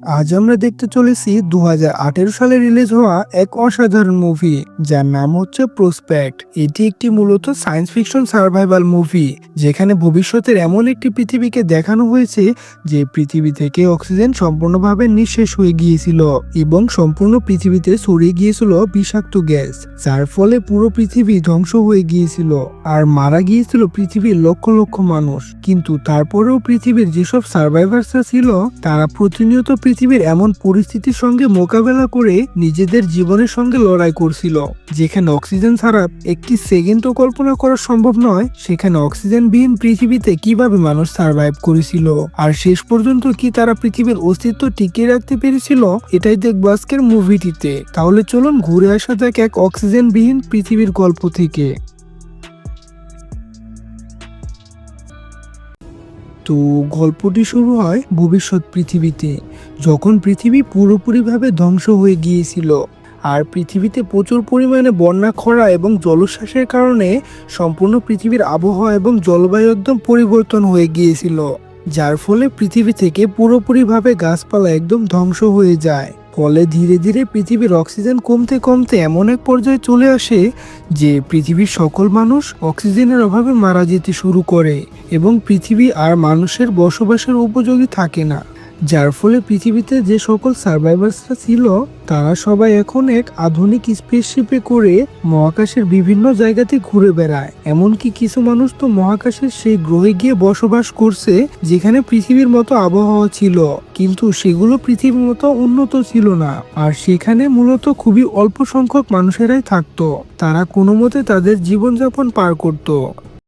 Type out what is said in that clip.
আজ আমরা দেখতে চলেছি দু হাজার আঠেরো সালে রিলিজ হওয়া এক অসাধারণ মুভি, যার নাম হচ্ছে প্রসপেক্ট। এটি একটি মূলত সায়েন্স ফিকশন সার্ভাইভাল মুভি, যেখানে ভবিষ্যতের এমন একটি পৃথিবীকে দেখানো হয়েছে যে পৃথিবী থেকে অক্সিজেন সম্পূর্ণভাবে নিঃশেষ হয়ে গিয়েছিল এবং সম্পূর্ণ পৃথিবীতে ছড়িয়ে গিয়েছিল বিষাক্ত গ্যাস, যার ফলে পুরো পৃথিবী ধ্বংস হয়ে গিয়েছিল আর মারা গিয়েছিল পৃথিবীর লক্ষ লক্ষ মানুষ। কিন্তু তারপরেও পৃথিবীর যেসব সার্ভাইভার্সরা ছিল, তারা প্রতিনিয়ত পৃথিবীর এমন পরিস্থিতির সঙ্গে মোকাবেলা করে নিজেদের জীবনের সঙ্গে লড়াই করছিল, যেখানে অক্সিজেন ছাড়া একটি সেকেন্ডও কল্পনা করা সম্ভব নয় সেখানে অক্সিজেনবিহীন পৃথিবীতে কীভাবে মানুষ সার্ভাইভ করেছিল। আর শেষ পর্যন্ত কি তারা পৃথিবীর অস্তিত্ব টিকিয়ে রাখতে পেরেছিল, এটাই দেখব আজকের মুভিটিতে তাহলে চলুন ঘুরে আসা যাক এক অক্সিজেনবিহীন পৃথিবীর গল্প থেকে। তো গল্পটি শুরু হয় ভবিষ্যৎ পৃথিবীতে, যখন পৃথিবী পুরোপুরিভাবে ধ্বংস হয়ে গিয়েছিল। আর পৃথিবীতে প্রচুর পরিমাণে বন্যা, খরা এবং জলোচ্ছ্বাসের কারণে সম্পূর্ণ পৃথিবীর আবহাওয়া এবং জলবায়ু একদম পরিবর্তন হয়ে গিয়েছিল, যার ফলে পৃথিবী থেকে পুরোপুরিভাবে গাছপালা একদম ধ্বংস হয়ে যায়। ফলে ধীরে ধীরে পৃথিবীর অক্সিজেন কমতে কমতে এমন এক পর্যায়ে চলে আসে যে পৃথিবীর সকল মানুষ অক্সিজেনের অভাবে মারা যেতে শুরু করে এবং পৃথিবী আর মানুষের বসবাসের উপযোগী থাকে না। যার ফলে পৃথিবীতে যে সকল সার্ভাইভার্সরা ছিল, তারা সবাই এখন এক আধুনিক স্পেসশিপে করে মহাকাশের বিভিন্ন জায়গাতে ঘুরে বেড়ায়। এমনকি কিছু মানুষ তো মহাকাশের সেই গ্রহে গিয়ে বসবাস করছে, যেখানে পৃথিবীর মতো আবহাওয়া ছিল। কিন্তু সেগুলো পৃথিবীর মতো উন্নত ছিল না। আর সেখানে মূলত খুবই অল্প সংখ্যক মানুষেরাই থাকতো। তারা কোনো মতে তাদের জীবনযাপন পার করত।